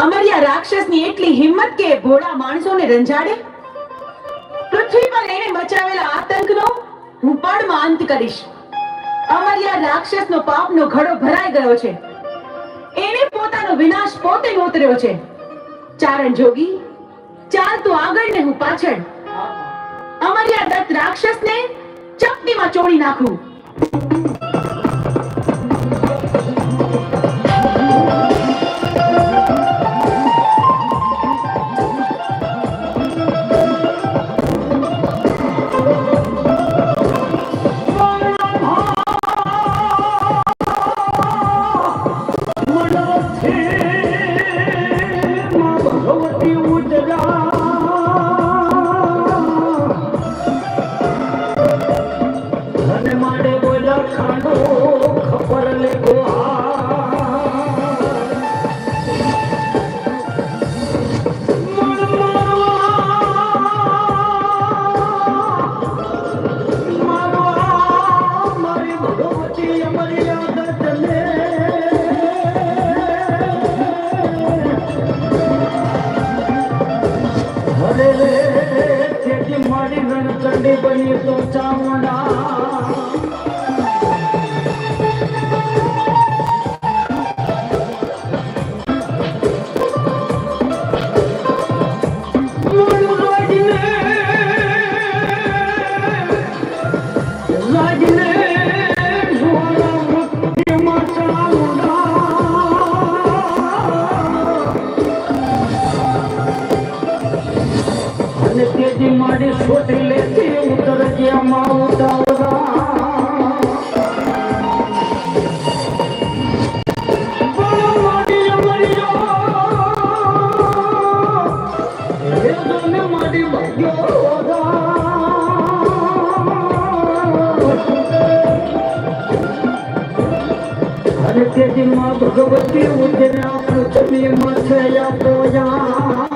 અમર્યા રાક્ષસની એટલી હિંમત કે ભોળા માણસોને રંજાડે? પૃથ્વી પર એને મચાવેલા આતંકનો હું પળમાં અંત કરીશ. અમરિયા રાક્ષસનો પાપનો ઘડો ભરાઈ ગયો છે. એને પોતાનો વિનાશ પોતે નોતર્યો છે. ચારણ જોગી, ચાલ તું આગળ ને હું પાછળ. અમરિયા દત્ત રાક્ષસને ચપટીમાં ચોળી નાખું. તેથી મારી રણચંડી બની માં ભગવતી ઉજરા પૃથ્વી મથયા પોયા.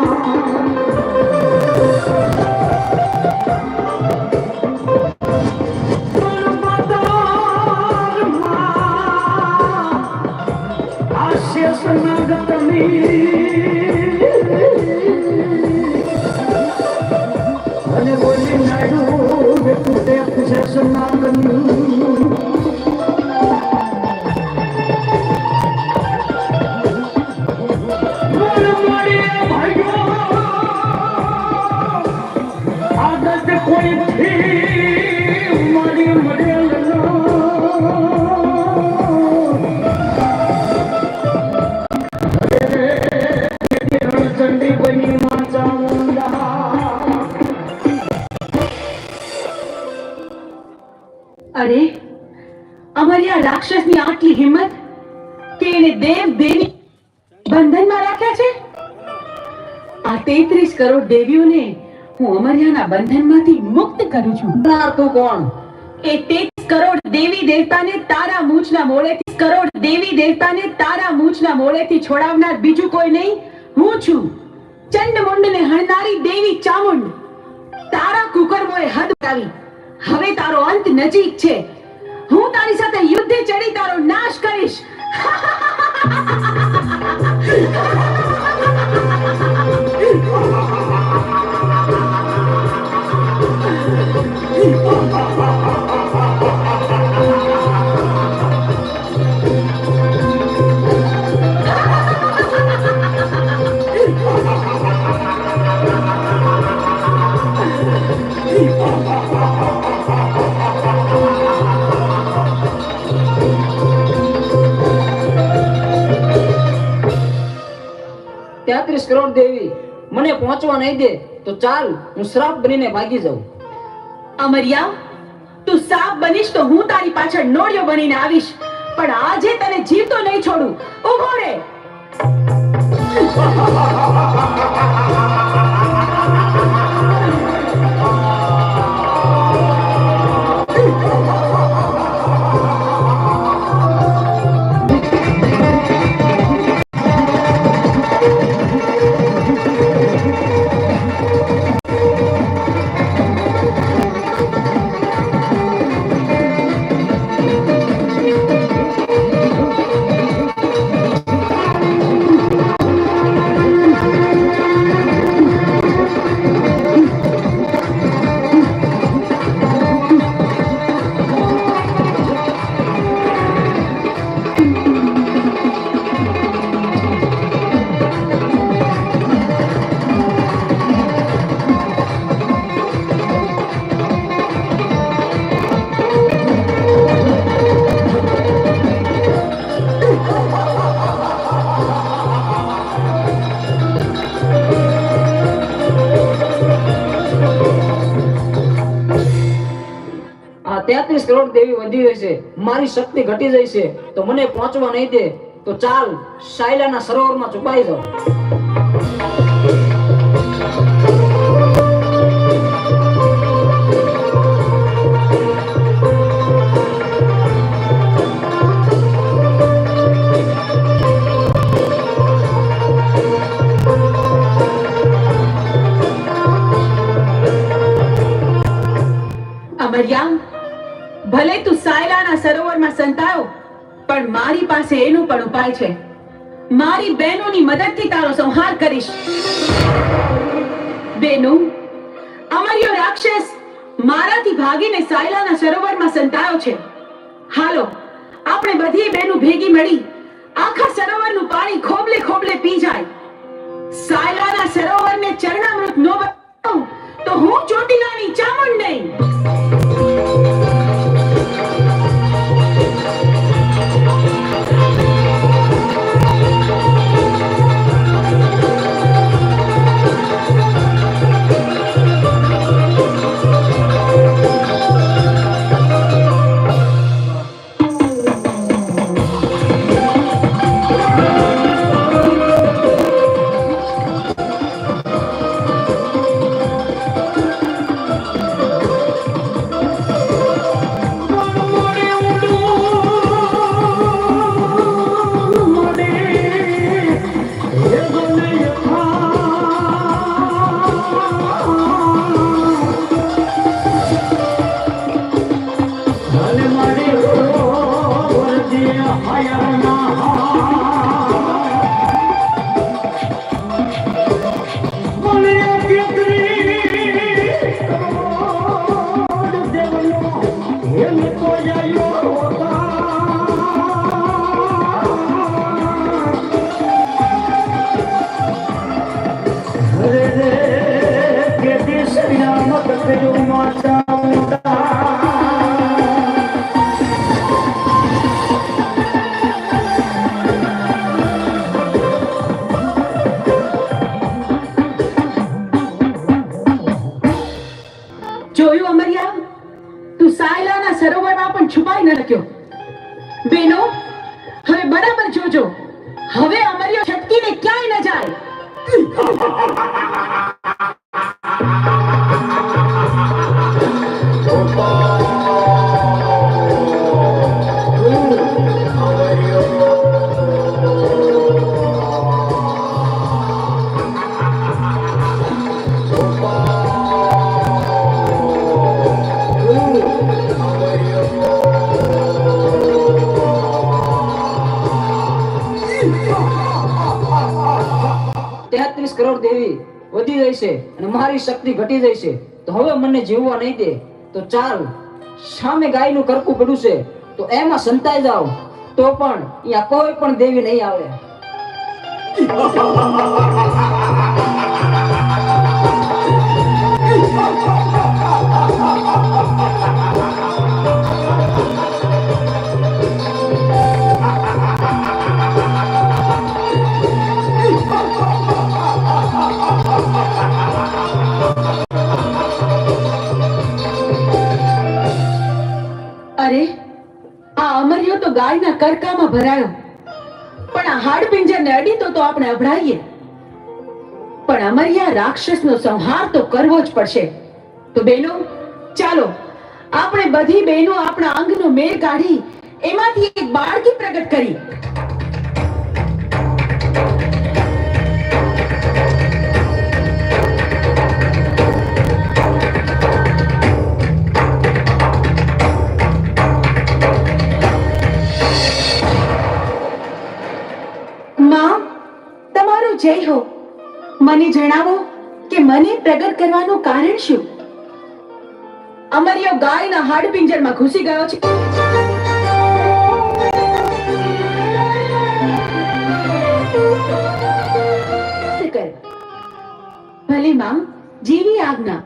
અને બોલી નાડુ પૂછે સનાગની અમર્યા રાક્ષસની આટલી હિંમત કે એને દેવ દેવી બંધનમાં રાખ્યા છે? આ તેત્રીસ કરોડ દેવીઓને હું અમર્યાના બંધનમાંથી મુક્ત કરું છું. તું કોણ? એ તેત્રીસ કરોડ દેવી દેવતાને તારા મૂછના મોળેથી કરોડ દેવી દેવતાને તારા મૂછના મોળેથી છોડાવનાર બીજું કોઈ નહીં. હું છું ચંડમુંડને હણનારી દેવી ચામુંડ. તારા કુકર્મોએ હદ આવી હવે તારો અંત નજીક છે. હું તારી સાથે યુદ્ધે ચડી તારો નાશ કરીશ. કરોડ દેવી. મને પહોંચવા નહીં દે, તો ચાલ, હું શ્રાપ બનીને ભાગી જાઉં. અમરિયા, તું સાપ બનીશ તો હું તારી પાછળ નોળિયો બનીને આવીશ. પણ આજે તને જીવતો નહીં છોડું. ઊભો રે. તેત્રીસ કરોડ દેવી વધી રહી છે. મારી શક્તિ ઘટી જાય છે. તો મને પહોંચવા નહીં દે. તો ચાલ, સાયલાના સરોવરમાં છુપાઈ જાઓ. પાસે એનો પણ ઉપાય છે. મારી બહેનોની મદદથી તારો સંહાર કરીશ. બેનુ અમર્યો રાક્ષસ મારાથી ભાગીને સાયલાના સરોવરમાં સંતાયો છે. હાલો, આપણે બધી બહેનો ભેગી મળી આખા સરોવરનું પાણી ખોબલે ખોબલે પી જાય. સાયલાના સરોવરને ચરણામૃત નો બનાવું. શક્યો? બેનો હવે બરાબર જોજો. હવે અમરિયો ને ક્યાંય ન જાય. કરોડ વધી જશે અને મારી શક્તિ ઘટી છે. તો હવે મને જીવવા નહીં દે. તો ચાલ, સામે ગાયનું કરકું પડ્યું છે. તો એમાં સંતાઈ જાઓ. તો પણ અહીંયા કોઈ પણ દેવી નહીં આવે. અરે તો કરકામાં ભરાયો. પણ આ હાડપિંજરને અડીતો તો આપણે અભડાઈએ. પણ અમરિયા રાક્ષસનો સંહાર તો કરવો જ પડશે. તો બેનો, ચાલો, આપણે બધી બહેનો આપણા અંગનો મેળ કાઢી એમાંથી એક બાળકી પ્રગટ કરી. મને જણાવો કે મને પ્રગટ કરવાનું કારણ શું? અમારીઓ ગાયના હાડપિંજરમાં ઘૂસી ગયો છે. ભલે માં જેવી આજ્ઞા.